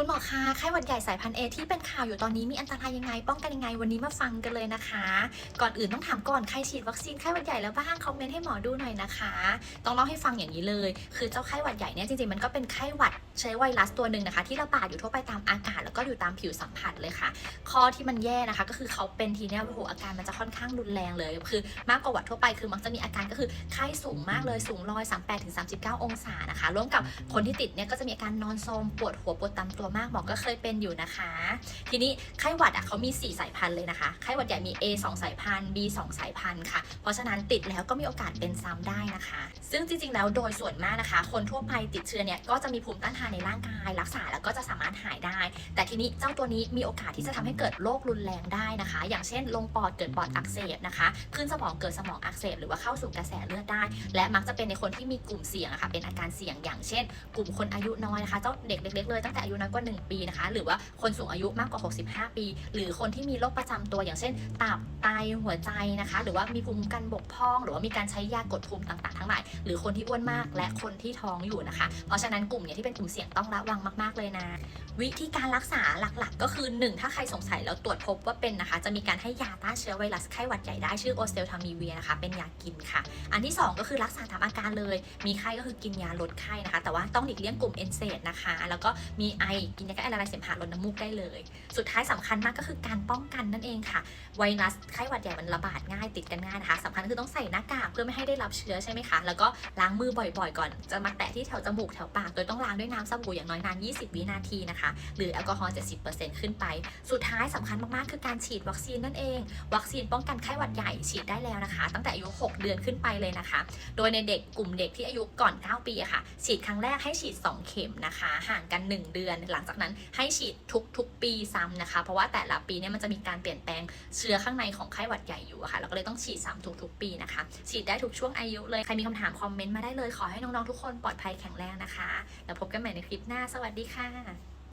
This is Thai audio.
คุณหมอคะไข้หวัดใหญ่สายพันธุ์เอที่เป็นข่าวอยู่ตอนนี้มีอันตรายยังไง ป้องกันยังไงวันนี้มาฟังกันเลยนะคะ ก่อนอื่นต้องถามก่อนใครฉีดวัคซีนไข้หวัดใหญ่แล้วบ้างคอมเมนต์ให้หมอดูหน่อยนะคะ ต้องเล่าให้ฟังอย่างนี้เลย คือเจ้าไข้หวัดใหญ่เนี่ยจริงๆมันก็เป็นไข้หวัดใช้ไวรัสตัวหนึ่งนะคะ ที่ระบาดอยู่ทั่วไปตามอากาศแล้วก็อยู่ตามผิวสัมผัสเลยค่ะข้อที่มันแย่นะคะ ก็คือเขาเป็นทีเนี่ยโอ้โหอาการมันจะค่อนข้างรุนแรงเลย คือมากกว่าหวัดทั่วไปคือมักจะมีอาการก็คือไข้สูงมากเลยสูงร้อยสามแปดถึงสามสิบเก้าองศานะคะร่วมกับคนที่ติดเนี่ยก็จะมีอาการนอนโทมปวดหัวปวดตามตัวมากหมอก็เคยเป็นอยู่นะคะ ทีนี้ไข้หวัดอะเขามี 4 สายพันธุ์เลยนะคะไข้หวัดใหญ่มี A 2 สายพันธุ์ B 2 สายพันธุ์ค่ะ เพราะฉะนั้นติดแล้วก็มีโอกาสเป็นซ้ำได้นะคะ ซึ่งจริงๆแล้วโดยส่วนมากนะคะ คนทั่วไปติดเชื้อเนี่ยก็จะมีภูมิต้านทานในร่างกาย รักษาแล้วก็จะสามารถหายได้ แต่ทีนี้เจ้าตัวนี้มีโอกาสที่จะทำให้เกิดโรครุนแรงได้นะคะ อย่างเช่นลงปอดเกิดปอดอักเสบนะคะ ขึ้นสมองเกิดสมองอักเสบหรือว่าเข้าสู่กระแสเลือดได้ และมักจะเป็นในคนที่มีกลุ่มเสี่ยงอะค่ะเป็นอาการเสี่ยงอย่างเช่น กลุ่มคนอายุน้อยนะคะเจ้าเด็กเล็กๆเลยตั้งแต่อายุน้อยกว่า 1 ปีนะคะ หรือว่าคนสูงอายุมากกว่า 65 ปี หรือคนที่มีโรคประจำตัวอย่างเช่นตับไตหัวใจนะคะ หรือว่ามีภูมิคุ้มกันบกพร่อง หรือว่ามีการใช้ยากดภูมิต่างๆทั้งหลายหรือคนที่อ้วนมากและคนที่ท้องอยู่นะคะ เพราะฉะนั้นกลุ่มเนี่ยที่เป็นกลุ่มเสี่ยงต้องระวังมาก ๆเลยนะ วิธีการรักษาหลักๆ ก็คือ 1 ถ้าใครสงสัยแล้วตรวจพบว่าเป็นนะคะ จะมีการให้ยาต้านเชื้อไวรัสไข้หวัดใหญ่ได้ชื่อโอเซลทามีเวียนะคะ เป็นยากินค่ะ อันที่ 2 ก็คือรักษาตามอาการเลย มีไข้ก็คือกินยาลดไข้นะคะ แต่ว่าต้องหลีกเลี่ยงกลุ่มเอนเซดนะคะ แล้วก็มีไอกินยาแก้ไอละลายเสมหะลดน้ำมูกได้เลย สุดท้ายสำคัญมากก็คือการป้องกันนั่นเองค่ะ ไวรัสไข้หวัดใหญ่มันระบาดง่ายติดกันง่ายนะคะสำคัญคือต้องใส่หน้ากากเพื่อไม่ให้ได้รับเชื้อใช่ไหมคะ แล้วก็ล้างมือบ่อยๆ ก่อนจะมาแตะที่แถวจมูกแถวปากโดยต้องล้างด้วยน้ำสบู่อย่างน้อยนาน 20 วินาทีนะคะ หรือแอลกอฮอล์ 70%ขึ้นไป สุดท้ายสำคัญมากๆ คือการฉีดวัคซีนนั่นเอง วัคซีนป้องกันไข้หวัดใหญ่ฉีดได้แล้วนะคะ ตั้งแต่อายุ 6 เดือนขึ้นไปเลยนะคะ โดยในเด็กกลุ่มเด็กที่อายุก่อน 9 ปีค่ะ ฉีดครั้งแรกให้ฉีด 2 เข็มนะคะ ห่างกัน 1 เดือน หลังจากนั้นให้ฉีดทุกๆ ปีซ้ำนะคะ เพราะว่าแต่ละปีเนี่ยมันจะมีการเปลี่ยนแปลงเชื้อข้างในของไข้หวัดใหญ่อยู่ะค่ะเราก็เลยต้องฉีดซ้ำทุกๆ ปีนะคะ ฉีดได้ทุกช่วงอายุเลย ใครมีคำถามคอมเมนต์มาได้เลย ขอให้น้องๆทุกคนปลอดภัยแข็งแรงนะคะ แล้วพบกันใหม่ในคลิปหน้า สวัสดีค่ะ